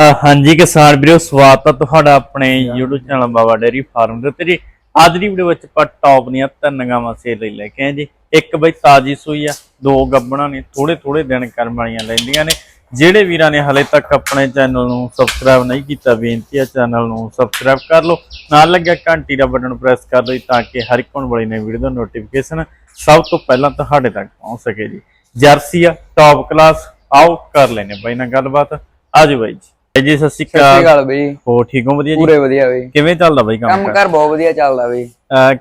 ਹਾਂਜੀ ਕਿਸਾਨ ਵੀਰੋ, ਸਵਾਗਤ ਹੈ ਤੁਹਾਡਾ ਆਪਣੇ YouTube channel Baba dairy farm ਦੇ ਉੱਤੇ ਜੀ। ਅੱਜ ਦੀ ਵੀਡੀਓ ਵਿੱਚ ਆਪਾਂ ਟੌਪ ਦੀਆਂ ਤਿੰਨ ਗਾਵਾਂ ਸੇਲ ਲਈ ਲੈ ਕੇ ਆਏ ਜੀ। ਇੱਕ ਬਈ ਤਾਜੀ ਸੂਈ ਆ, ਦੋ ਗੱਬਣਾ ਨੇ ਥੋੜੇ ਥੋੜੇ ਦਿਨ ਕਰਮ ਵਾਲੀਆਂ ਲੈਂਦੀਆਂ ਨੇ। ਜਿਹੜੇ ਵੀਰਾਂ ਨੇ ਹਲੇ ਤੱਕ ਆਪਣੇ ਚੈਨਲ ਨੂੰ ਸਬਸਕ੍ਰਾਈਬ ਨਹੀਂ ਕੀਤਾ, ਬੇਨਤੀ ਹੈ ਚੈਨਲ ਨੂੰ ਸਬਸਕ੍ਰਾਈਬ ਕਰ ਲਓ। ਨਾਲ ਲੱਗਿਆ ਘੰਟੀ ਦਾ ਬਟਨ ਪ੍ਰੈਸ ਕਰ ਲਓ ਜੀ, ਤਾਂ ਕਿ ਹਰ ਇੱਕ ਹੋਣ ਵਾਲੀ ਨਵੀਂ ਵੀਡੀਓ ਦਾ ਨੋਟੀਫਿਕੇਸ਼ਨ ਸਭ ਤੋਂ ਪਹਿਲਾਂ ਤੁਹਾਡੇ ਤੱਕ ਪਹੁੰਚ ਸਕੇ ਜੀ। ਜਰਸੀ ਆ ਟੌਪ ਕਲਾਸ ਆਓ ਕਰ ਲੈਨੇ ਬਾਈ ਨਾਲ ਗੱਲਬਾਤ। ਆਜੋ ਬਾਈ ਜੀ। ਬਾਈ ਜੀ ਸਤਿ ਸ਼੍ਰੀ ਸਤਿ ਸ਼੍ਰੀ ਅਕਾਲ ਅਕਾਲ ਬਈ। ਹੋ ਠੀਕ ਹੋ? ਵਧੀਆ ਜੀ? ਪੂਰੇ ਵਧੀਆ ਬਈ। ਕਿਵੇਂ ਚੱਲਦਾ ਬਾਈ ਕੰਮ ਕੰਮ ਕਰ ਬਹੁਤ ਵਧੀਆ ਚੱਲਦਾ ਬਈ।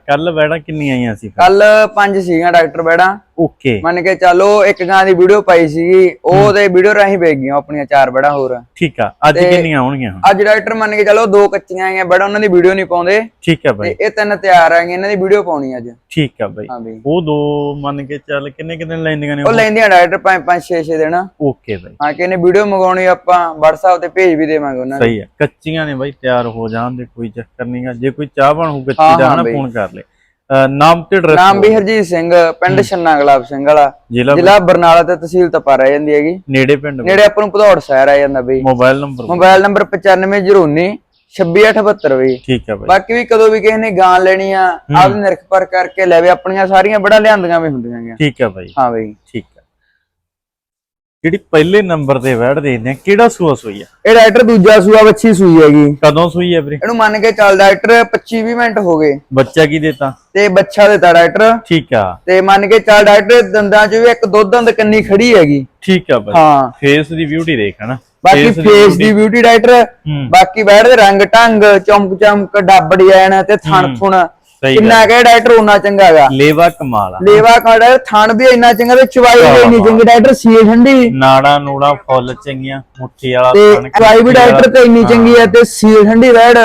ਕੱਲ ਬੈੜਾ ਕਿੰਨੀਆਂ ਆਈਆਂ ਸੀ ਕੱਲ ਪੰਜ ਸੀਗੀਆਂ ਡਾਕਟਰ ਬੈੜਾ ਓਕੇ ਮੰਨ ਕੇ ਚੱਲੋ ਇੱਕ ਗਾਂ ਦੀ ਵੀਡੀਓ ਪਾਈ ਸੀਗੀ ਉਹਦੇ ਵੀਡੀਓ ਰਾਹੀਂ ਵੇਚ ਗਈਆਂ ਆਪਣੀਆਂ ਚਾਰ ਬੈੜਾ ਹੋਰ। ਠੀਕ ਆ ਅੱਜ ਕਿੰਨੀਆਂ ਆਉਣਗੀਆਂ ਹੁਣ? ਅੱਜ ਡਾਕਟਰ ਮੰਨ ਕੇ ਚੱਲੋ ਦੋ ਕੱਚੀਆਂ ਆਈਆਂ ਬੈੜਾ ਉਹਨਾਂ ਦੀ ਵੀਡੀਓ ਨਹੀਂ ਪਾਉਂਦੇ। ਠੀਕ ਆ ਬਾਈ। ਇਹ ਤਿੰਨ ਤਿਆਰ ਆਈਆਂ ਇਹਨਾਂ ਦੀ ਵੀਡੀਓ ਪਾਉਣੀ ਅੱਜ। ਠੀਕ ਆ ਬਾਈ। ਉਹ ਦੋ ਮੰਨ ਕੇ ਚੱਲ ਕਿੰਨੇ ਕਿੰਨੇ ਲੈਂਦੀਆਂ ਨੇ ਉਹ ਲੈਂਦੀਆਂ ਡਾਕਟਰ ਪੰਜ ਪੰਜ ਛੇ ਛੇ ਦਿਨ। Okay bye. ਹਾਂ ਕਿ ਇਹਨੇ ਵੀਡੀਓ ਮੰਗਾਉਣੀ ਆਪਾਂ WhatsApp ਤੇ ਭੇਜ ਵੀ ਦੇਵਾਂਗੇ ਉਹਨਾਂ ਨੂੰ। ਸਹੀ ਆ ਕੱਚੀਆਂ ਨੇ ਬਾਈ ਤਿਆਰ ਹੋ ਜਾਣ ਦੇ ਕੋਈ ਚੱਕਰ ਨਹੀਂਗਾ ਜੇ ਕੋਈ ਚਾਹ ਬਣ ਕੱਚੀ ਦਾ ਬਾਈ। ਫੋਨ ਕਰ ਲੈ। ਨਾਮ ਤੇ ਐਡਰੈਸ ਨਾਮ ਵੀ ਹਰਜੀਤ ਸਿੰਘ ਪਿੰਡ ਛੰਨਾ ਗੁਲਾਬ ਸਿੰਘ ਵਾਲਾ। ਜ਼ਿਲ੍ਹਾ ਬਰਨਾਲਾ ਤੇ ਤਹਿਸੀਲ ਤਪਾ ਰਹਿ ਜਾਂਦੀ ਹੈਗੀ। ਨੇੜੇ ਪਿੰਡ ਨੇੜੇ ਆਪਾਂ ਨੂੰ ਭਦੌੜ ਸ਼ਹਿਰ ਆ ਜਾਂਦਾ ਬਈ। ਮੋਬਾਈਲ ਨੰਬਰ ਮੋਬਾਈਲ ਨੰਬਰ 9509 26872 ਬਈ। ਠੀਕ ਆ ਬਾਈ। ਬਾਕੀ ਵੀ ਕਦੋਂ ਵੀ ਕਿਸੇ ਨੇ ਗਾਂ ਲੈਣੀ ਆ ਆਪ ਨਿਰਖ ਪਰ ਕਰਕੇ ਲੈਵੇ ਆਪਣੀਆਂ ਸਾਰੀਆਂ ਬੜਾ ਲਿਆਂਦੀਆਂ ਵੀ ਹੁੰਦੀਆਂ ਗੀਆਂ। ਠੀਕ ਆ ਬਾਈ। ਹਾਂ ਬਈ20 ਠੀਕ ਜਿਹੜੀ ਪਹਿਲੇ ਨੰਬਰ ਤੇ ਵੈੜ ਦੇਖਦੇ ਆ ਕਿਹੜਾ ਸੂਆ ਸੂਈ ਆ? ਇਹ ਡਾਕਟਰ ਦੂਜਾ ਸੂਆ ਬੱਚੀ ਸੂਈ ਹੈਗੀ। ਕਦੋਂ ਸੂਈ ਆ ਵੀਰੇ? ਇਹਨੂੰ ਮੰਨ ਕੇ ਚੱਲ ਡਾਕਟਰ 25 20 ਮਿੰਟ ਹੋ ਗਏ। ਬੱਚਾ ਕੀ ਦੇਤਾ? ਤੇ ਬੱਚਾ ਦਿੱਤਾ ਡਾਕਟਰ। ਠੀਕ ਆ। ਤੇ ਮੰਨ ਕੇ ਚੱਲ ਡਾਕਟਰ ਦੰਦਾਂ 'ਚ ਵੀ ਇੱਕ ਦੁੱਧ ਦੰਦ ਕੰਨੀ ਖੜੀ ਹੈਗੀ। ਠੀਕ ਆ ਬਾਈ ਹਾਂ। ਫੇਸ ਦੀ ਬਿਊਟੀ ਦੇਖ ਹਨਾ? ਬਾਕੀ ਫੇਸ ਦੀ ਬਿਊਟੀ ਡਾਕਟਰ। ਹੂੰ। ਬਾਕੀ ਬੈਠ ਦੇ ਰੰਗ ਢੰਗ ਚਮਕ ਚਮਕ ਡੱਬ ਡਿਜ਼ਾਈਨ ਤੇ ਥਣ ਥੁਣ ਕਿੰਨਾ ਕਹੇ ਡਾਕਟਰ ਉਹਨਾਂ ਚੰਗਾ ਹੈਗਾ ਲੇਵਾ ਕਮਾਲ ਆ। ਲੇਵਾ ਕਾੜਾ ਥਣ ਵੀ ਇੰਨਾ ਚੰਗਾ ਤੇ ਚਵਾਈ ਵੀ ਇੰਨੀ ਚੰਗੀ। ਡਾਕਟਰ ਸੀਲ ਠੰਡੀ। ਨਾੜਾ ਨੂੜਾ ਫੁੱਲ ਚੰਗੀਆਂ ਮੁੱਠੀ ਵਾਲਾ ਤੇ ਥਣ, ਚਵਾਈ ਵੀ ਡਾਕਟਰ ਤੇ ਇੰਨੀ ਚੰਗੀ ਹੈ। ਤੇ ਸੀਲ ਠੰਡੀ ਵੈੜ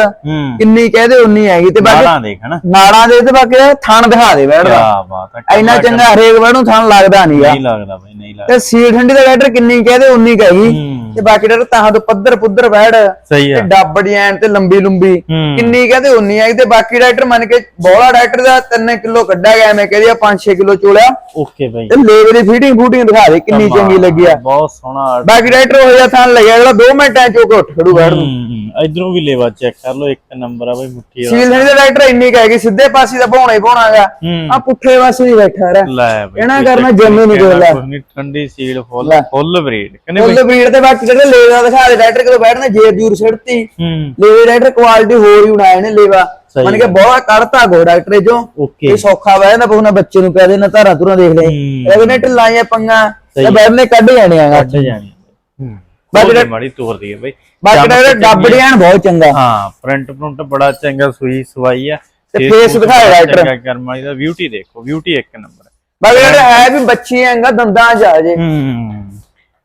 ਕਿੰਨੀ ਕਹਦੇ ਉਨੀ ਹੈਗੀ ਤੇ ਬਾਕੀ ਨਾੜਾਂ ਦੇਖ ਹਨਾ। ਨਾੜਾਂ ਦੇ ਤੇ ਬਾਕੀ ਥਣ ਦਿਖਾ ਦੇ ਵੈੜ ਦਾ ਬਾਤ ਇੰਨਾ ਚੰਗਾ ਹਰੇਕ ਵੈੜ ਨੂੰ ਥਣ ਲੱਗਦਾ ਨਹੀਂਗਾ ਨਹੀਂ ਲੱਗਦਾ ਬਈ ਨਹੀਂ ਲੱਗਦਾ। ਤੇ ਸੀਲ ਠੰਡੀ ਦਾ ਡਾਕਟਰ ਕਿੰਨੀ ਕਹਦੇ ਉਨੀ ਕਹੇਗੀ ਤੇ ਬਾਕੀ ਡਾਕਟਰ ਤਾਂ ਤੋਂ ਪੱਧਰ ਪੁੱਧਰ ਵੈੜ ਸਹੀ ਤੇ ਆ ਡੱਬ ਡਿਜ਼ਾਈਨ ਤੇ ਲੰਬੀ ਲੰਬੀ। ਕਿੰਨੀ ਕਹਦੇ ਉਨੀ ਹੈਗੀ ਤੇ ਬਾਕੀ ਡਾਕਟਰ ਮੰਨ ਕੇ ਬੋਲਾ ਡਾਕਟਰ ਦਾ 3 ਕਿਲੋ ਕੱਢਿਆ ਗਿਆ ਮੈਂ ਕਹਦੀ ਆ 5-6 ਕਿਲੋ ਚੋਲਿਆ। Okay bye. ਤੇ ਲੇਵਰ ਦੀ ਫੀਡਿੰਗ ਫੂਡਿੰਗ ਦਿਖਾ ਦੇ ਕਿੰਨੀ ਚੰਗੀ ਲੱਗੀ ਆ। ਬਹੁਤ ਸੋਹਣਾ ਬਾਕੀ ਡਾਕਟਰ ਹੋ ਜਾ ਥਾਂ ਲੱਗਿਆ ਅਗਲਾ 2 ਮਿੰਟਾਂ ਚ ਉਹ ਉੱਠ ਖੜੂ ਬੈਠ ਨੂੰ। ਇਧਰੋਂ ਵੀ ਲੇਵਾ ਚੈੱਕ ਕਰ ਲਓ ਇੱਕ ਨੰਬਰ ਆ ਬਈ ਮੁੱਠੀ ਵਾਲਾ। ਸੀਲ ਦਾ ਡਾਕਟਰ ਇੰਨੀ ਕਹੇਗੀ ਸਿੱਧੇ ਪਾਸੇ ਦਾ ਭੌਣਾ ਹੀ ਭੌਣਾਗਾ ਆ ਪੁੱਠੇ ਪਾਸੇ ਹੀ ਬੈਠਾ ਰਹਿ। ਲੈ ਬਈ ਇਹਨਾਂ ਕਰਨਾ ਜੰਮੇ ਨੀ ਕਹਿਣਾ ਕੋਈ ਲੈ। ਕੁਛ ਨੀ, ਠੰਡੀ ਸੀਲ ਫੁੱਲ। ਫੁੱਲ ਬਰੀਡ ਕਹਿੰਦੇ ਫੁੱਲ ਬੀੜ ਤੇ ਬਾਕੀ ਜਿਹੜੇ ਲੇਵਾ ਦਿਖਾ ਦੇ ਡਾਕਟਰ ਕਦੋਂ ਬੈਠਣਾ ਜੇਰ ਜੂਰ ਸਿੜਤੀ ਹੂੰ। ਲੇਵੇ ਡਾਕਟਰ ਕੁਆਲਿਟੀ ਹੋਰ ਹੀ ਬਣਾਏ ਨੇ ਲੇਵਾ। ਮਨ ਕੇ ਬਹੁਤ ਕੱਢਤਾ ਗੋ ਡਾਕਟਰ ਜੋ ਇਹ ਸੌਖਾ ਵੈ ਨਾ ਬਹੁਨਾ ਬੱਚੇ ਨੂੰ ਕਹਿ ਦੇ ਨਾ ਧਾਰਾਂ ਧੁਰਾਂ ਦੇਖ ਲੈ। ਇਹਨੇ ਢਿੱਲਾਂਆਂ ਪੰਗਾ ਤੇ ਬੈਠਨੇ ਕੱਢ ਜਾਣੇ ਆਗਾ ਕੱਢ ਜਾਣੀ ਹੂੰ। ਬਾਕੀ ਮਾੜੀ ਤੋਰਦੀ ਹੈ ਬਈ। ਬਾਕੀ ਡਾਕਟਰ ਡੱਬੜੀਆਂ ਬਹੁਤ ਚੰਗਾ। ਹਾਂ ਪ੍ਰਿੰਟ ਪ੍ਰਿੰਟ ਬੜਾ ਚੰਗਾ ਸੂਈ ਸਵਾਈ ਆ। ਤੇ face ਦਿਖਾਇਆ ਡਾਕਟਰ। ਚੰਗਾ ਕਰਮ ਵਾਲੀ ਦਾ ਬਿਊਟੀ ਦੇਖੋ ਬਿਊਟੀ ਇੱਕ ਨੰਬਰ ਬਾਕੀ ਡਾਕਟਰ ਹੈ ਵੀ ਬੱਚੀ ਹੈਗਾ ਦੰਦਾਂ ਚ ਆ ਜੇ। ਹੂੰ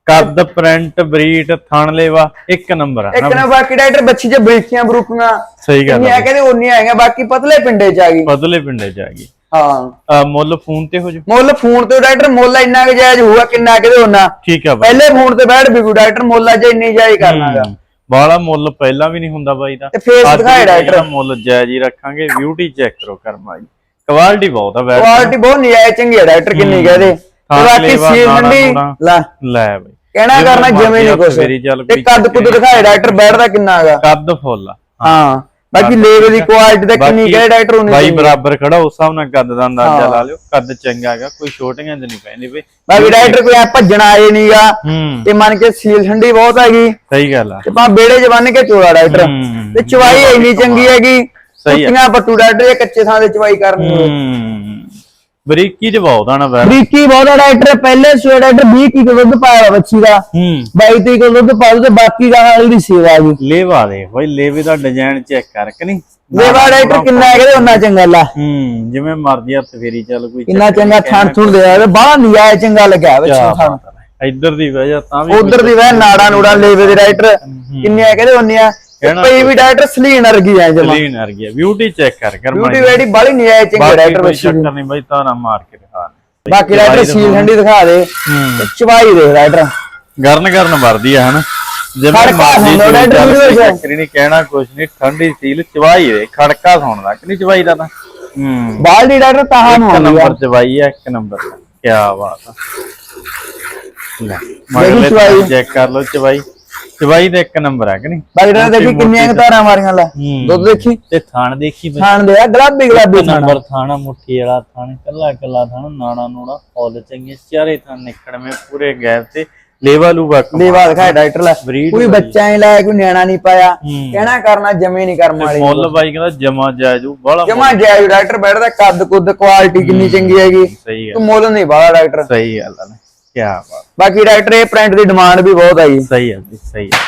ਕੱਦ ਪ੍ਰਿੰਟ ਬਰੀਡ ਥਣ ਲੇਵਾ ਇੱਕ ਨੰਬਰ ਆ ਇੱਕ ਹਨਾ ਨਾ ਬਾਕੀ ਡਾਕਟਰ ਬੱਚੀ ਚ ਬਰੀਕੀਆਂ ਬਰੂਕੀਆਂ। ਸਹੀ ਗੱਲ ਕਿੰਨੀਆਂ ਕਹਿੰਦੇ ਉਨੀਆਂ ਹੈਗੀਆਂ ਬਾਕੀ ਪਤਲੇ ਪਿੰਡੇ ਚ ਆ ਗਈ। ਬਦਲੇ ਪਿੰਡੇ ਚ ਆ ਗਈ। ਹਾਂ। ਅਹ ਮੁੱਲ ਫੋਨ ਤੇ ਹੋ ਜੂ ਮੁੱਲ ਫੋਨ ਤੇ ਡਾਕਟਰ ਮੁੱਲ ਇੰਨਾ ਕੁ ਜਾਇਜ਼ ਹੋਊਗਾ ਕਿੰਨਾ ਕਿਤੇ ਉਹਨਾਂ ਠੀਕ ਆ ਬਾਈ। ਪਹਿਲੇ ਫੋਨ ਤੇ ਬੈਠ ਵੀ ਡਾਕਟਰ ਮੁੱਲ ਅਜੇ ਇੰਨੀ ਜਾਇਜ਼ ਕਰਨਾਗਾ। ਬਾਲਾ ਮੁੱਲ ਪਹਿਲਾਂ ਵੀ ਨਹੀਂ ਹੁੰਦਾ ਬਾਈ ਦਾ। ਤੇ ਅੱਜ ਦਿਖਾਏ ਡਾਕਟਰ। ਇਹਦਾ ਮੁੱਲ ਜਾਇਜ਼ ਹੀ ਰੱਖਾਂਗੇ। ਬਿਊਟੀ ਚੈੱਕ ਕਰੋ ਕਰਮਾ ਜੀ। ਕੁਆਲਿਟੀ ਬਹੁਤ ਆ ਵੈਸੇ। ਕੁਆਲਿਟੀ ਬਹੁਤ ਨਜਾਇਜ਼ ਚੰਗੀ ਹੈ ਡਾਕਟਰ ਕਿੰਨੀ ਕਹਦੇ ਹਾਂ, ਬਾਕੀ ਲੇਵਾ, ਸੀਲ ਨਾੜਾ ਠੰਡੀ ਨੂੜਾ। ਲੈ। ਲੈ ਬਾਈ। ਕਹਿਣਾ ਜਿਵੇਂ ਕਰਨਾ ਮਰਜ਼ੀ ਜਮੇ ਨਹੀਂ ਕੁਛ। ਫੇਰੀ ਤੇ ਕੋਈ ਕੱਦ ਕੁੱਦ ਦਿਖਾਏ ਡਾਕਟਰ ਬੈਠਦਾ ਕਿੰਨਾ ਹੈਗਾ ਕੱਦ ਫੁੱਲ ਆ। ਹਾਂ। ਬਾਕੀ ਲੇਵੇ ਦੀ ਕੁਆਲਿਟੀ ਤਾਂ ਕਿੰਨੀ ਬਾਕੀ ਕਹੇ ਡਾਕਟਰ ਉਹਨੇ ਬਾਈ ਬਰਾਬਰ ਖੜਾ ਉਸ ਹਿਸਾਬ ਨਾਲ ਕੱਦ ਦਾ ਅੰਦਾਜ਼ਾ ਲਾ ਲਿਓ। ਕੱਦ ਚੰਗਾ ਹੈਗਾ ਕੋਈ ਛੋਟੀਆਂ ਚ ਨਹੀਂ ਪੈਂਦੀ ਬਈ। ਬਾਕੀ ਡਾਕਟਰ ਕੋਈ ਭੱਜਣ ਆਏ ਨਹੀਂਗਾ ਤੇ ਮੰਨ ਕੇ ਸੀਲ ਠੰਡੀ ਬਹੁਤ ਹੈਗੀ। ਸਹੀ ਗੱਲ ਆ। ਤੇ ਪਾ ਬੇੜੇ ਬੰਨ ਕੇ ਚੋਲਾ ਡਾਕਟਰ। ਤੇ ਚਵਾਈ ਇੰਨੀ ਚੰਗੀ ਹੈਗੀ ਸਹੀ ਆ। ਪੱਟੂ ਡਾਕਟਰ ਇਹ ਕੱਚੇ ਥਾਂ ਤੇ ਚਵਾਈ ਕਰਨੀ ਹੋਵੇ ਬਰੀਕੀ ਚ ਬਹੁਤ ਆ ਨਾ ਵੈਰ ਬਰੀਕੀ ਬਹੁਤ ਆ ਡਾਕਟਰ ਪਹਿਲੇ ਸੂਏ ਡਾਕਟਰ 20 ਕਿਲੋ ਦੁੱਧ ਪਾਇਆ ਬੱਚੀ ਦਾ। ਹੂੰ। 22 23 ਕਿਲੋ ਦੁੱਧ ਪਾ ਤੇ ਬਾਕੀ ਗਾਂ ਵਾਲੀ ਦੀ ਸੇਵਾ ਆ ਗਈ ਲੇਵਾ ਦੇ ਬਈ ਲੇਵੇ ਦਾ ਡਿਜ਼ਾਈਨ ਚੈੱਕ ਕਰ ਕਿ ਨਹੀਂ? ਲੇਵਾ ਡਾਕਟਰ ਕਿੰਨਾ ਹੈਗਾ ਉਹਨਾਂ ਚੰਗਾ ਲਾ। ਹੂੰ ਜਿਵੇਂ ਮਰਜ਼ੀ ਹੱਥ ਫੇਰੀ ਚੱਲ ਕੋਈ ਕਿੰਨਾ ਚੰਗਾ ਥਣ ਥੁਣ ਦੇ ਆ ਬਾਹਰ ਨਿਆ ਚੰਗਾ ਲੱਗਿਆ ਕਿਆ ਥਣ ਹੈ। ਇੱਧਰ ਦੀ ਵਜ੍ਹਾ ਤਾਂ ਵੀ ਉਧਰ ਦੀ ਵੈ ਨਾੜਾ ਨੂੜਾ ਲੇਵੇ ਦੇ ਡਾਕਟਰ ਕਿੰਨੇ ਕਹਿੰਦੇ ਹੁੰਨੀਆਂ ਕਹਿਣਾ ਪਈ ਵੀ ਡਾਕਟਰ ਸਲੀਨ ਵਰਗੀ ਆ ਜਮਾ। ਕਲੀਨ ਆ ਗਈ ਬਿਊਟੀ ਚੈੱਕ ਕਰ ਕਰ ਬਿਊਟੀ ਵੇੜੀ ਬਾਲੀ ਨਿਆ ਚੰਗੀ ਬਾਕੀ ਡਾਕਟਰ ਬੱਚੀ ਦੀ ਚੱਕਰ ਨਹੀਂ ਬਈ ਤਾਰਾ ਮਾਰ ਕੇ ਦਿਖਾ ਦੇ। ਬਾਕੀ ਡਾਕਟਰ ਸੀਲ ਠੰਡੀ ਦਿਖਾ ਦੇ। ਤੇ ਚਵਾਈ ਦੇ ਡਾਕਟਰ ਗਰਨ ਗਰਨ ਵਰਦੀ ਆ ਹਨਾ? ਜਿਵੇਂ ਚ। ਚੱਕਰ ਨਹੀਂ ਕਹਿਣਾ ਕੁਛ ਨਹੀਂ ਠੰਡੀ ਸੀਲ ਚਵਾਈ ਦੇ ਖੜਕਾ ਸੁਣਦਾ ਕਿ ਨਹੀਂ ਚਵਾਈ ਦਾ ਤਾਂ? ਹੂੰ। ਬਾਲਦੀ ਡਾਕਟਰ ਤਾਹਾਂ ਨੂੰ ਇੱਕ ਨੰਬਰ ਚਵਾਈ ਆ ਇੱਕ ਨੰਬਰ ਕੀ ਬਾਤ ਆ। ਲੈ ਚਵਾਈ। ਚੈੱਕ ਕਰ ਲਓ ਚਵਾਈ ਚਵਾਈ ਦਾ ਇੱਕ ਨੰਬਰ ਹੈ ਕਿ ਨਹੀਂ? ਬਾਕੀ ਡਾਕਟਰ ਦੇਖੀ ਕਿੰਨੀਆਂ ਕੁ ਧਾਰਾਂ ਮਾਰੀਆਂ ਲੈ। ਹੂੰ। ਦੁੱਧ ਦੇਖੀ? ਤੇ ਥਾਣ ਦੇਖੀ ਬਈ। ਖਾਣ ਦੇ ਆ ਗੁਲਾਬੀ ਗੁਲਾਬੀ ਖਾਣਾ ਨੰਬਰ ਥਾਣਾ ਮੁੱਠੀ ਵਾਲਾ ਥਾਣ ਕੱਲਾ ਕੱਲਾ ਥਾਣ ਨਾੜਾ ਨੂੜਾ ਫੁੱਲ ਚੰਗੇ ਚਾਰੇ ਥਾਣ ਨਿਕੜਵੇਂ ਪੂਰੇ ਗੈਪ ਤੇ ਲੇਵਾ ਲੂਗਾ ਕਮਾਲ। ਦੇਵਾ ਦਿਖਾਇਆ ਡਾਕਟਰ ਲੈ। Breed ਕੋਈ। ਬੱਚਾ ਹੀ ਲਾਇਆ ਕੋਈ ਨਿਆਣਾ ਨਹੀਂ ਪਾਇਆ। ਹੂੰ। ਕਹਿਣਾ ਕਰਨਾ ਜਮੇ ਨਹੀਂ ਕਰਮ ਵਾਲੀ ਮੁੱਲ ਬਾਈ ਕਹਿੰਦਾ ਜਮਾ ਜਾਇਜੂ ਬੜਾ ਜਮਾ ਜਾਇ ਡਾਕਟਰ ਬੈਠਦਾ ਕੱਦ ਕੁੱਦ ਕੁਆਲਿਟੀ ਕਿੰਨੀ ਚੰਗੀ ਹੈਗੀ। ਸਹੀ ਹੈ ਤੂੰ ਮੁੱਲ ਨਹੀਂ ਬਾਲਾ ਡਾਕਟਰ। ਸਹੀ ਗੱਲ ਹੈ ਕੀ ਬਾਤ। ਬਾਕੀ ਡਾਕਟਰ ਇਹ ਪ੍ਰਿੰਟ ਦੀ ਡਿਮਾਂਡ ਵੀ ਬਹੁਤ ਆਈ ਸਹੀ ਹੈ ਜੀ ਸਹੀ ਹੈ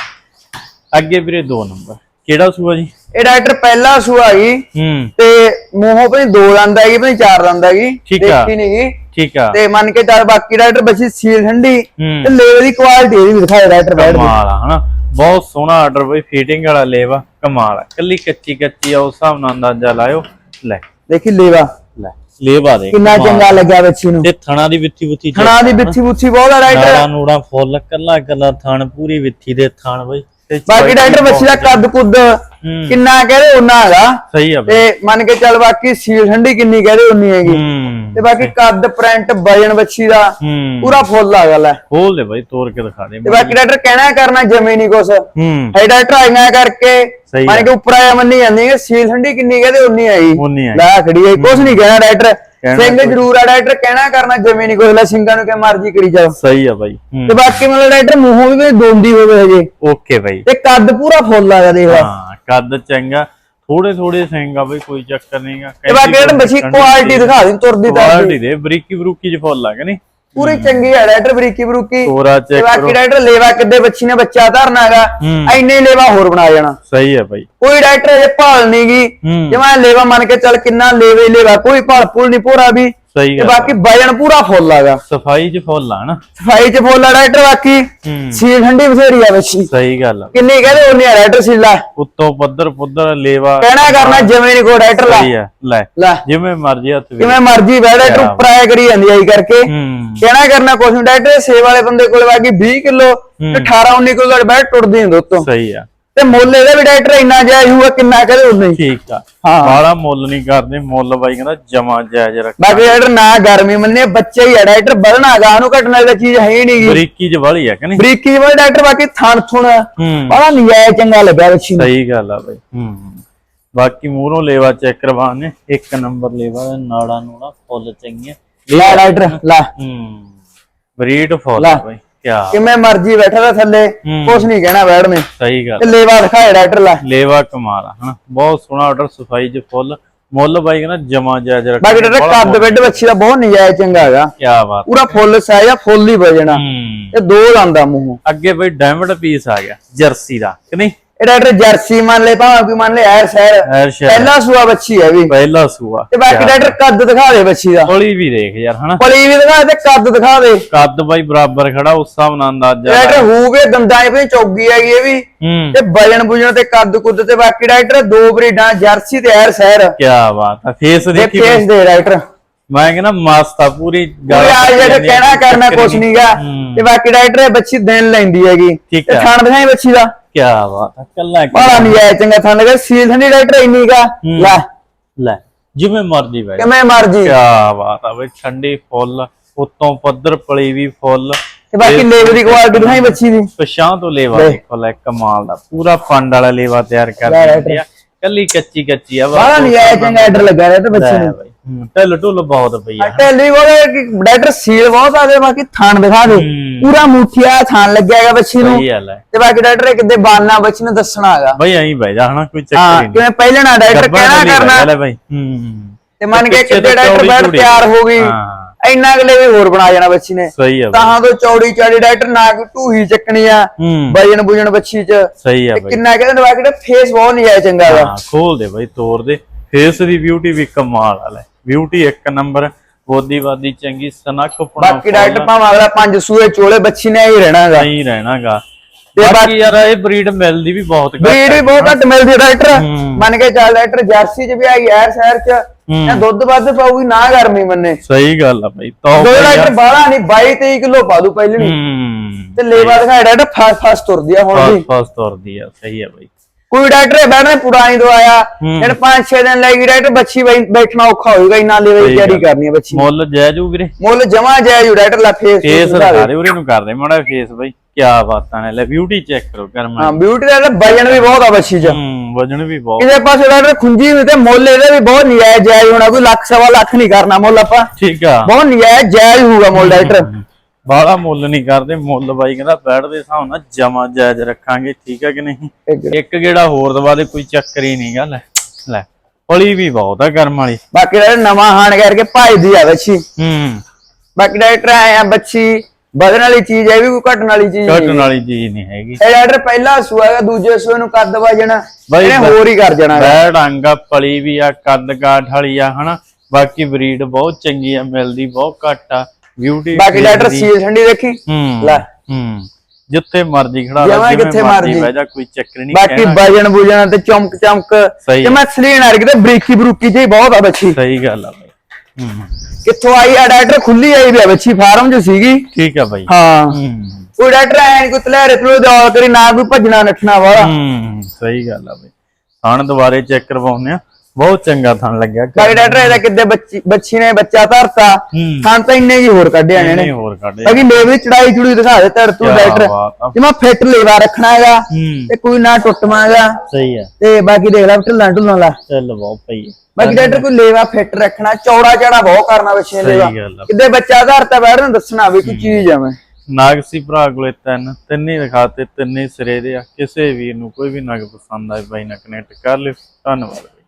ਅੱਗੇ ਵੀਰੇ ਦੋ ਨੰਬਰ ਕਿਹੜਾ ਸੂਆ ਜੀ? ਇਹ ਡਾਕਟਰ ਪਹਿਲਾ ਸੂਆ ਹੈਗੀ ਹੂੰ। ਤੇ ਮੂੰਹੋਂ ਭਈ ਦੋ ਦੰਦ ਹੈਗੀ ਭਈ ਚਾਰ ਦੰਦ ਹੈਗੀ ਆ। ਦੇਖੀ ਨਹੀਂਗੀ ਠੀਕ ਆ। ਤੇ ਮੰਨ ਕੇ ਚੱਲ ਬਾਕੀ ਡਾਕਟਰ ਬੱਚੀ ਸੀਲ ਠੰਡੀ। ਤੇ ਲੇਵਲ ਦੀ ਕੁਆਲਿਟੀ ਵੀ ਦਿਖਾਇਆ ਡਾਕਟਰ ਬੈਠ ਕਮਾਲ ਆ ਹਨਾ? ਬਹੁਤ ਸੋਹਣਾ ਆਰਡਰ ਬਈ ਫਿਟਿੰਗ ਵਾਲਾ ਲੇਵਾ। ਕਮਾਲ ਆ। ਕੱਲੀ ਕੱਚੀ ਕੱਚੀ ਆ ਉਸ ਹਿਸਾਬ ਨਾਲ ਅੰਦਾਜ਼ਾ ਲਾਇਓ। ਲੈ। ਦੇਖੀ ਲੇਵਾ। ਲੇਵਾ ਦੇ ਕਿੰਨਾ। ਚੰਗਾ ਲੱਗਿਆ ਬੱਚੀ ਨੂੰ ਤੇ ਥਣਾ ਦੀ ਵਿੱਥੀ ਵਿੱਥੀ ਖਣਾ ਦੀ ਬਿੱਥੀ ਬੁੱਥੀ ਬਹੁਤ ਆ ਡਾਕਟਰ ਨਾੜਾ ਨੂੜਾ ਫੁੱਲ ਕੱਲਾ ਕੱਲਾ ਥਣ ਪੂਰੀ ਵਿੱਥੀ ਦੇ ਥਣ ਬਈ। ਬਾਕੀ ਡਾਕਟਰ ਬੱਚੀ ਦਾ ਕੱਦ ਕੁੱਦ। ਕਿੰਨਾ ਕਹਦੇ ਉਹਨਾਂ ਹੈਗਾ। ਸਹੀ ਆ ਤੇ ਮੰਨ ਕੇ ਚੱਲ ਬਾਕੀ ਸੀਲ ਠੰਡੀ ਕਿੰਨੀ ਕਹਦੇ ਉਨੀ ਹੈਗੀ। ਤੇ ਬਾਕੀ ਕੱਦ ਪ੍ਰਿੰਟ ਵਜਨ ਬੱਚੀ ਦਾ ਪੂਰਾ ਫੁੱਲ ਆ ਗੱਲ ਹੈ। ਖੋਲ ਦੇ ਬਈ ਤੋੜ ਕੇ ਦਿਖਾ ਦੇ। ਤੇ ਬਾਕੀ ਡਾਕਟਰ ਕਹਿਣਾ ਕਰਨਾ ਜਮੇ ਨਹੀਂ ਕੁਛ। ਹੂੰ। ਡਾਕਟਰ ਆਈਆਂ ਕਰਕੇ ਮੰਨ ਕੇ ਉੱਪਰ ਆਇਆ ਮੰਨੀ ਜਾਂਦੀ ਹੈ ਸੀਲ ਠੰਡੀ ਕਿੰਨੀ ਕਹਦੇ ਉਨੀ ਆਈ ਆਈ। ਲੈ ਖੜੀ ਹੈ ਕੁਛ ਨਹੀਂ ਕਹਿਣਾ ਡਾਕਟਰ। ਸਿੰਘ ਜ਼ਰੂਰ ਆ ਡਾਕਟਰ ਕਹਿਣਾ ਕਰਨਾ ਜਮੇ ਨਹੀਂ ਕੁਛ ਲੈ ਸਿੰਘਾਂ ਨੂੰ ਕਿ ਮਰਜ਼ੀ ਕਰੀ ਜਾਓ। ਸਹੀ ਆ ਬਾਈ। ਤੇ ਬਾਕੀ ਮਤਲਬ ਡਾਕਟਰ ਮੂੰਹੋਂ ਵੀ ਦੋਂਦੀ ਹੋਵੇ ਹਜੇ। Okay bye. ਤੇ ਕੱਦ ਪੂਰਾ ਫੁੱਲ ਆ ਦੇਖ ਹਾਂ ਕੱਦ ਚੰਗਾ। ਥੋੜੇ ਥੋੜੇ ਸਿੰਗਾ ਬਈ ਕੋਈ ਚੱਕਰ ਨਹੀਂਗਾ ਤੇ ਬਾਕੀ ਬੱਚੀ ਕੁਆਲਿਟੀ ਦਿਖਾ ਦੇ ਤੁਰਦੀ ਤਾਂ ਕੁਆਲਿਟੀ ਦੇ ਬਰੀਕੀ ਬਰੂਕੀ ਚ ਫੁੱਲ ਲੱਗ ਨਹੀਂ? ਪੂਰੀ ਚੰਗੀ ਹੈ ਡਾਕਟਰ ਬਰੀਕੀ ਬਰੂਕੀ। ਤੇ ਚੈੱਕ ਬਾਕੀ ਡਾਕਟਰ ਲੇਵਾ ਕਿੱਦੇ ਬੱਚੀ ਨੇ ਬੱਚਾ ਧਰਨਾ ਹੈਗਾ। ਐਨੇ ਲੇਵਾ ਹੋਰ ਬਣਾ ਜਾਣਾ ਸਹੀ ਹੈ ਬਾਈ ਕੋਈ ਡਾਕਟਰ ਇਹ ਭਾਲ ਨੀ ਗੀ। ਹੂੰ। ਜਿਵੇਂ ਲੇਵਾ ਮੰਨ ਕੇ ਚੱਲ ਕਿੰਨਾ ਲੇਵੇ ਲੇਵਾ ਕੋਈ ਭਾਲ ਪੁਲ ਨਹੀਂ ਪੂਰਾ ਵੀ। ਸਹੀ ਤੇ ਗੱਲ ਬਾਕੀ ਵਜਨ ਪੂਰਾ ਫੁੱਲ ਆਗਾ। ਸਫ਼ਾਈ ਚ ਫੁੱਲ ਆ ਨਾ। ਸਫ਼ਾਈ ਚ ਫੁੱਲ ਆ ਡਾਕਟਰ ਬਾਕੀ। ਸੀਲ ਠੰਡੀ ਬਥੇਰੀ ਆ ਬੱਚੀ ਸਹੀ ਗੱਲ ਆ। ਕਿੰਨੀ ਕਹਿੰਦੇ ਆ ਡਾਕਟਰ ਸੀਲਾ? ਉੱਤੋਂ ਪੱਧਰ ਪੁੱਧਰ ਲੇਵਾ ਕਹਿਣਾ ਕਰਨਾ ਜਿਵੇਂ ਨਹੀਂ ਕੋ ਡਾਕਟਰ ਲਾ। ਲੈ ਲੈ। ਜਿਵੇਂ ਮਰਜ਼ੀ ਹੱਥ ਵੀ ਕਿਵੇਂ ਮਰਜ਼ੀ ਬਹਿ ਡਾਕਟਰ ਉੱਪਰ ਆਇਆ ਕਰੀ ਜਾਂਦੀ ਆਈ ਕਰਕੇ। ਕਹਿਣਾ ਕਰਨਾ ਕੁਛ ਨੀ ਡਾਕਟਰ ਸੇਵ ਵਾਲੇ ਬੰਦੇ ਕੋਲ ਬਾਕੀ 20 ਕਿਲੋ ਤੇ 18 19 ਕਿਲੋ ਦਾ ਬੈਠ ਟੁੱਟਦੀ ਹੁੰਦੀ ਉਤੋਂ। ਸਹੀ ਆ। ਤੇ ਮੁੱਲ ਇਹਦਾ ਵੀ ਡਾਕਟਰ ਇੰਨਾ ਜਾਇਜ਼ ਹੋਊਗਾ ਕਿੰਨਾ ਉਨਾ ਹੀ। ਠੀਕ ਆ। ਹਾਂ। ਬਾਲਾ ਮੁੱਲ ਨਹੀਂ ਕਰਦੇ ਮੁੱਲ ਬਾਈ ਕਹਿੰਦਾ ਜਮਾ ਜਾਇਜ਼ ਰੱਖ ਬਾਕੀ ਡਾਕਟਰ ਨਾ ਗਰਮੀ ਮੰਨੇ ਬੱਚੇ ਹੀ ਆ ਡਾਕਟਰ ਵਧਣਾ ਗਾ ਉਹਨੂੰ ਘਟਣ ਵਾਲੀ ਤਾਂ ਚੀਜ਼ ਹੈ ਹੀ ਨਹੀਂਗੀ ਬਰੀਕੀ ਚ ਵਾਲੀ ਆ ਕਿ ਨਹੀਂ? ਬਰੀਕੀ ਵਾਲੇ ਡਾਕਟਰ ਬਾਕੀ ਥਣ ਥੁਣ ਹੂੰ। ਬੜਾ ਨਜਾਇਜ਼ ਚੰਗਾ ਲੱਗਾ ਬੱਚੀ ਨੂੰ। ਸਹੀ ਗੱਲ ਆ ਬਾਈ। ਹੂੰ। ਬਾਕੀ ਮੂਹਰੋਂ ਲੇਵਾ ਚੈੱਕ ਕਰਵਾਣੇ ਇੱਕ ਨੰਬਰ ਲੇਵਾ ਨਾੜਾ ਨੂੜਾ ਫੁੱਲ ਚੰਗੀਆਂ। ਲੈ ਡਾਕਟਰ ਲੈ। ਹੂੰ। ਬਰੀਡ ਫੁੱਲ ਲੈ। ਬਾਈ। ਕਿਆ? ਕਿਵੇਂ ਮਰਜ਼ੀ ਬੈਠਾ ਦਾ ਥੱਲੇ। ਕੁਛ ਨਹੀਂ ਕਹਿਣਾ ਬੈਠ ਨੇ ਸਹੀ ਗੱਲ। ਤੇ ਲੇਵਾ ਦਿਖਾਏ ਡਾਕਟਰ ਲੈ। ਲੇਵਾ ਕਮਾਲ ਹਨਾ? ਬਹੁਤ ਸੋਹਣਾ ਆਰਡਰ ਸਫ਼ਾਈ ਚ ਫੁੱਲ। ਮੁੱਲ ਬਾਈ ਕਹਿੰਦਾ ਜਮਾ ਜਾਇਜ਼ ਰੱਖ ਬਾਕੀ ਡਾਕਟਰ ਕੱਦ ਬੈੱਡ ਬੱਚੀ ਦਾ ਬਹੁਤ ਨਜਾਇਜ਼ ਚੰਗਾ ਹੈਗਾ। ਕੀ ਬਾਤ। ਪੂਰਾ ਫੁੱਲ ਸਾਈਜ਼ ਆ ਫੁੱਲ ਹੀ ਵਜਣਾ। ਇਹ ਦੋ ਦੰਦਾ ਮੂੰਹ। ਅੱਗੇ ਬਈ ਡਾਇਮੰਡ ਪੀਸ ਆ ਗਿਆ ਜਰਸੀ ਦਾ ਕਿ ਨਹੀਂ? ਇਹ ਡਾਕਟਰ ਜਰਸੀ ਮੰਨ ਲੈ ਭਾਵੇਂ ਕੋਈ ਮੰਨ ਲੈ ਐਰ ਸ਼ਹਿਰ ਪਹਿਲਾ ਸੂਆ ਬੱਚੀ ਹੈ ਵੀ। ਪਹਿਲਾ ਸੂਆ ਤੇ ਬਾਕੀ ਡਾਕਟਰ ਕੱਦ ਦਿਖਾ ਦੇ ਬੱਚੀ ਦਾ। ਕੋਲੀ ਵੀ ਦੇਖ ਯਾਰ ਹਨਾ? ਪਲੀ ਵੀ ਦਿਖਾ ਦੇ ਕੱਦ ਦਿਖਾ ਦੇ। ਕੱਦ ਬਾਈ ਬਰਾਬਰ ਖੜਾ ਉਸ ਹਿਸਾਬ ਨਾਲ ਅੰਦਾਜ਼ਾ ਡਾਕਟਰ ਹੂਗੇ ਦੰਦਾਂ ਵੀ ਚੌਗੀ ਹੈਗੀ ਇਹ ਵੀ। ਹੂੰ। ਤੇ ਵਜਨ ਬੁਜਣ ਤੇ ਕੱਦ ਕੁੱਦ ਤੇ ਬਾਕੀ ਡਾਕਟਰ ਦੋ ਬਰੀਡਾਂ ਜਰਸੀ ਤੇ ਐਰ ਸੈਰ। ਕੀ ਬਾਤ ਆ ਫੇਸ ਦੇਖੀ ਫੇਸ ਦੇ ਡਾਕਟਰ। ਮੈਂ ਕਹਿੰਦਾ ਮਸਤ ਪੂਰੀ ਕੋਈ ਆ ਜਿਹੜਾ ਕਹਿਣਾ ਕਰਨਾ ਕੁਛ ਨਹੀਂਗਾ ਹੂੰ। ਤੇ ਬਾਕੀ ਡਾਕਟਰ ਇਹ ਬੱਚੀ ਦਿਨ ਲੈਂਦੀ ਹੈਗੀ। ਤੇ ਹੈ। ਦਿਖਾਈ ਬੱਚੀ ਦਾ? ਕੀ ਬਾਤ ਆ ਕੱਲਾ ਬੜਾ ਨਹੀਂ ਆਇਆ ਚੰਗਾ ਥਣ ਲਗਾ ਸੀਲ ਠੰਡੀ ਡਾਕਟਰ ਇੰਨੀਗਾ? ਲੈ। ਲੈ ਜਿਵੇਂ ਮਰਜ਼ੀ ਬੈਠ ਕਿਵੇਂ ਮਰਜ਼ੀ। ਕੀ ਬਾਤ ਆ ਬਈ ਠੰਡੀ ਫੁੱਲ ਉਤੋਂ ਪੱਧਰ ਪਲੀ ਵੀ ਫੁੱਲ। ਤੇ ਬਾਕੀ ਲੇਵਰ ਦੀ ਕੁਆਲਿਟੀ ਦਿਖਾਈ ਬੱਚੀ ਦੀ। ਪਛਾਂ ਤੋਂ ਲੇਵਾ। ਦੇਖੋ ਲੈ ਕਮਾਲ ਦਾ। ਪੂਰਾ ਫੰਡ ਵਾਲਾ ਲੇਵਾ ਤਿਆਰ ਕਰ ਆ। ਕੱਲੀ ਕੱਚੀ ਕੱਚੀ ਆ ਬੜਾ ਨਹੀਂ ਆਇਆ ਚੰਗਾ ਆਰਡਰ ਲੱਗਾ ਰਿਹਾ ਤੇ ਬੱਚੇ ਨੂੰ। ਹੂੰ, ਢਿੱਲ ਢੁੱਲ ਬਹੁਤ ਪਈ ਆ। ਟੈਲੀ ਕੋਲੇ ਕਿ ਡਾਕਟਰ ਸੀਲ ਬਹੁਤ ਆ ਦੇ ਬਾਕੀ ਥਣ ਦਿਖਾ ਦੇ। ਪੂਰਾ ਮੁੱਠਿਆ ਥਣ ਲੱਗਿਆ ਹੈਗਾ ਬੱਚੀ ਨੂੰ। ਸਹੀ ਗੱਲ ਹੈ ਤੇ ਬਾਕੀ ਡਾਕਟਰ ਕਿਤੇ ਬਾਨਾ ਬੱਚੀ ਨੂੰ ਦੱਸਣਾ ਹੈਗਾ। ਬਈ ਐਂ ਬਹਿ ਜਾ ਹਨਾ ਕੋਈ ਚੱਕਰ ਨਹੀਂ। ਕਿਵੇਂ ਪਹਿਲਣਾ ਡਾਕਟਰ ਕਹਿਣਾ ਕਰਨਾ। ਲੈ ਬਾਈ ਹੂੰ। ਤੇ ਮੰਨ ਕੇ ਕਿਤੇ ਡਾਕਟਰ ਬੈਠ। ਤਿਆਰ ਹੋ ਗਈ। ਹਾਂ। ਇੰਨਾ ਅਗਲੇ ਵੀ ਹੋਰ ਬਣਾ ਜਾਣਾ ਬੱਚੀ ਨੇ। ਸਹੀ ਆ ਤਾਂ ਤੋਂ ਚੌੜੀ ਚਾੜੀ ਡਾਕਟਰ ਨਾ ਕੋਈ ਢੂਹੀ ਚੱਕਣੀ ਆ ਵਜਨ ਬੁਜਣ ਬੱਚੀ ਚ। ਸਹੀ ਆ ਕਿੰਨਾ ਕਹਿੰਦੇ ਬਾਕੀ ਦਾ ਫੇਸ ਬਹੁਤ ਨਹੀਂ ਆਇਆ ਚੰਗਾ ਹਾਂ ਖੋਲ ਦੇ ਬਾਈ ਤੋੜ ਦੇ। ਫੇਸ ਦੀ ਬਿਊਟੀ ਵੀ ਕਮਾਲ ਵਾਲਾ ਬਿਊਟੀ ਇੱਕ ਨੰਬਰ ਬੋਦੀ ਬਾਦੀ ਚੰਗੀ ਸਨਕ ਪੁਣਾ ਬਾਕੀ ਡਾਕਟਰ ਭਾਵੇਂ ਅਗਲਾ ਪੰਜ ਸੂਏ ਚੋਲੇ ਬੱਚੀ ਨੇ ਹੀ ਰਹਿਣਾ ਹੈਗਾ ਨਹੀਂ ਰਹਿਣਾਗਾ। ਤੇ ਬਾਕੀ ਯਾਰ ਇਹ ਬਰੀਡ ਮਿਲਦੀ ਵੀ ਬਹੁਤ ਘੱਟ ਬਰੀਡ ਵੀ ਬਹੁਤ ਘੱਟ ਮਿਲਦੀ ਡਾਕਟਰ। ਮੰਨ ਕੇ ਚੱਲ ਡਾਕਟਰ ਜਰਸੀ ਚ ਵੀ ਆਈ ਯਾਰ ਸ਼ਹਿਰ ਚ। ਇਹ ਦੁੱਧ ਵੱਧ ਪਾਊਗੀ ਨਾ ਗਰਮੀ ਮੰਨੇ। ਸਹੀ ਗੱਲ ਆ ਦੋ ਆ ਡਾਕਟਰ ਯਾਰ। ਬਾਹਲਾ ਨਹੀਂ 22 23 ਕਿਲੋ ਪਾ ਦੂ ਪਹਿਲਣੀ ਤੇ ਲੇਵਾ ਦਿਖਾਇਆ ਡਾਕਟਰ ਫਾਸਟ ਫਾਸਟ ਤੁਰਦੀ ਆ ਹੁਣ ਫਾਸਟ ਵੀ ਫਾਸਟ ਤੁਰਦੀ ਆ ਸਹੀ ਆ ਬਾਈ। ਕੋਈ ਡਾਕਟਰ ਬੈਠਣੇ ਪੁਰਾਣੀ ਦਵਾਇਆ ਹੂੰ। ਜਦ 5-6 ਦਿਨ ਲੱਗੀ ਡਾਕਟਰ ਬੱਚੀ ਬੈਠਣਾ ਔਖਾ ਹੋਊਗਾ ਇਨਾ ਲੈ ਸਹੀ ਤਿਆਰੀ। ਕਰਨੀ ਹੈ ਬੱਚੀ ਮੁੱਲ ਜੈਜੂ ਵੀਰੇ। ਮੁੱਲ ਜਮਾ ਜਾਇ ਡਾਕਟਰ ਲਾ ਫੇਸ ਫੇਸ ਦਿਖਾਰੇ ਉਰੇ ਨੂੰ ਕਰਦੇ ਮਾੜਾ ਫੇਸ ਬਈ। ਕੀ ਬਾਤਾਂ ਨੇ ਲੈ ਬਿਊਟੀ ਚੈੱਕ ਕਰੋ ਕਰਮਾ ਹਾਂ ਬਿਊਟੀ ਦਾ ਵਜਨ ਵੀ ਬਹੁਤ ਆ ਬੱਚੀ ਚ। ਹੂੰ ਵਜਨ ਵੀ ਬਹੁਤ। ਇਹਦੇ ਪਾਸੇ ਡਾਕਟਰ ਖੁੰਜੀ ਵੀ ਤੇ ਮੁੱਲ ਇਹਦਾ ਵੀ ਬਹੁਤ ਨਜਾਇਜ਼ ਜਾਇਜ਼ ਹੋਣਾ ਕੋਈ ਲੱਖ ਸਵਾ ਲੱਖ ਨਹੀਂ ਕਰਨਾ ਮੁੱਲ ਆਪਾਂ। ਠੀਕ ਆ। ਬਹੁਤ ਨਜਾਇਜ਼ ਜਾਇਜ਼ ਹੋਊਗਾ ਮੁੱਲ ਡਾਕਟਰ। ਬਾਹਲਾ ਮੁੱਲ ਨਹੀਂ ਕਰਦੇ ਮੁੱਲ ਬਾਈ ਕਹਿੰਦਾ ਬੈਡ ਦੇ ਹਿਸਾਬ ਨਾਲ ਜਮਾ ਜਾਇਜ਼ ਰੱਖਾਂਗੇ ਠੀਕ ਆ ਕਿ ਨਹੀਂ? ਇੱਕ ਗੇੜਾ ਹੋਰ ਦਵਾ ਦੇ ਕੋਈ ਚੱਕਰ ਹੀ ਨਹੀਂਗਾ ਲੈ ਲੈ। ਪਲੀ ਵੀ ਬਹੁਤ ਆ ਕਰਮ ਵਾਲੀ। ਬਾਕੀ ਡਾਕਟਰ ਨਵਾਂ ਹਾਣ ਕਰਕੇ ਭਜਦੀ ਆ ਬੱਚੀ। ਹੂੰ। ਬਾਕੀ ਡਾਕਟਰ ਆਏ ਆ ਬੱਚੀ ਵਧਣ ਵਾਲੀ ਚੀਜ਼ ਹੈ ਵੀ ਕੋਈ ਘਟਣ ਵਾਲੀ ਚੀਜ਼ ਨਹੀਂ ਘਟਣ ਵਾਲੀ ਚੀਜ਼ ਨਹੀਂ ਹੈਗੀ। ਇਹ ਡਾਕਟਰ ਪਹਿਲਾ ਸੂਆ ਹੈਗਾ ਦੂਜੇ ਸੂਏ ਨੂੰ ਕੱਦ ਵਜਣਾ ਇਹਨੇ ਹੋਰ ਹੀ ਕਰ ਜਾਣਾ। ਬੈਡ ਅੰਗਾ ਪਲੀ ਵੀ ਆ ਕੱਦ ਕਾਠ ਵਾਲੀ ਆ ਹਨਾ? ਬਾਕੀ ਬਰੀਡ ਬਹੁਤ ਚੰਗੀ ਆ ਮਿਲਦੀ ਬਹੁਤ ਘੱਟ ਆ। ਬਿਊਟੀ ਬਾਕੀ ਡਾਕਟਰ ਸੀਲ ਠੰਡੀ ਦੇਖੀ? ਲੈ। ਹੂੰ ਜਿੱਥੇ ਮਰਜ਼ੀ ਖੜਾ ਲਾ ਜਿਵੇਂ ਕਿੱਥੇ ਮਰਜ਼ੀ। ਬਹਿ ਜਾ ਕੋਈ ਚੱਕਰ ਨਹੀਂ ਬਾਕੀ ਵਜਣ ਬੁਜਣ ਤੇ ਚਮਕ ਚਮਕ। ਤੇ ਮੈਂ ਸਲੀਨ ਆ ਤੇ ਬਰੀਕੀ ਬਰੂਕੀ ਜੀ ਬਹੁਤ ਆ ਬੱਚੀ। ਸਹੀ ਗੱਲ ਆ ਬਾਈ। ਕਿੱਥੋਂ ਆਈ ਆ? ਡਾਕਟਰ ਖੁੱਲੀ ਆਈ ਵੀ ਆ ਬੱਚੀ ਫਾਰਮ 'ਚ ਸੀਗੀ। ਠੀਕ ਆ ਬਾਈ। ਹਾਂ। ਕੋਈ ਡਾਕਟਰ ਐ ਨੀ ਕੋਈ ਤਲੇਰੇ ਤਲੂ ਦੌੜ ਕਰੀ ਨਾ ਕੋਈ ਭੱਜਣਾ ਨੱਠਣਾ ਵਾਲਾ। ਹੂੰ ਸਹੀ ਗੱਲ ਆ ਬਾਈ। ਥਣ ਦੁਬਾਰੇ ਚੈੱਕ ਕਰਵਾਉਂਦੇ ਆ। ਬਹੁਤ ਚੰਗਾ ਥਣ ਲੱਗਿਆ। ਬਾਕੀ ਡਾਕਟਰ ਇਹਦਾ ਕਿੱਦੇ ਬੱਚੀ ਬੱਚੀ ਨੇ ਬੱਚਾ ਧਰਤਾ ਹੂੰ। ਖਾਂ ਤਾਂ ਇੰਨੇ ਜੀ ਹੋਰ ਕੱਢਿਆ ਨੇ। ਹੋਰ ਕੱਢੇ ਬਾਕੀ ਲੇਵ ਦੀ ਚੜਾਈ ਚੁੜੀ ਦਿਖਾ ਦੇ ਤੜ ਤੂੰ ਡਾਕਟਰ। ਜਿਵੇਂ ਫਿੱਟ ਲੇਵਾ ਰੱਖਣਾ ਹੈਗਾ ਹੂੰ। ਤੇ ਕੋਈ ਨਾ ਟੁੱਟਵਾਂਗਾ। ਸਹੀ ਆ। ਤੇ ਬਾਕੀ ਦੇਖ ਲੈ ਢਿੱਲਾਂ ਢੁੱਲਾਂ ਲਾ ਚੱਲ ਬਹੁਤ ਪਈ। ਬਾਕੀ ਡਾਕਟਰ ਕੋਈ ਲੇਵਾ ਫਿੱਟ ਰੱਖਣਾ ਚੌੜਾ ਚੜਾ ਬਹੁਤ ਕਰਨਾ ਬੱਚੇ ਨੇ ਲੇਵਾ। ਕਿੱਦੇ ਬੱਚਾ ਧਰਤਾ ਬੈਠ ਨੂੰ ਦੱਸਣਾ ਵੀ ਕੋਈ ਚੀਜ਼ ਆ ਮੈਂ। ਨਾਗਸੀ ਭਰਾ ਕੋਲੇ ਤਿੰਨ ਤਿੰਨੇ ਦਿਖਾਤੇ ਤਿੰਨੇ ਸਿਰੇ ਦੇ ਆ। ਕਿਸੇ ਵੀਰ ਨੂੰ ਕੋਈ ਵੀ ਨਗ ਪਸੰਦ ਆਏ ਬਾਈ ਨਾਲ ਕਨੈਕਟ ਕਰ ਲਿਓ। ਧੰਨਵਾਦ।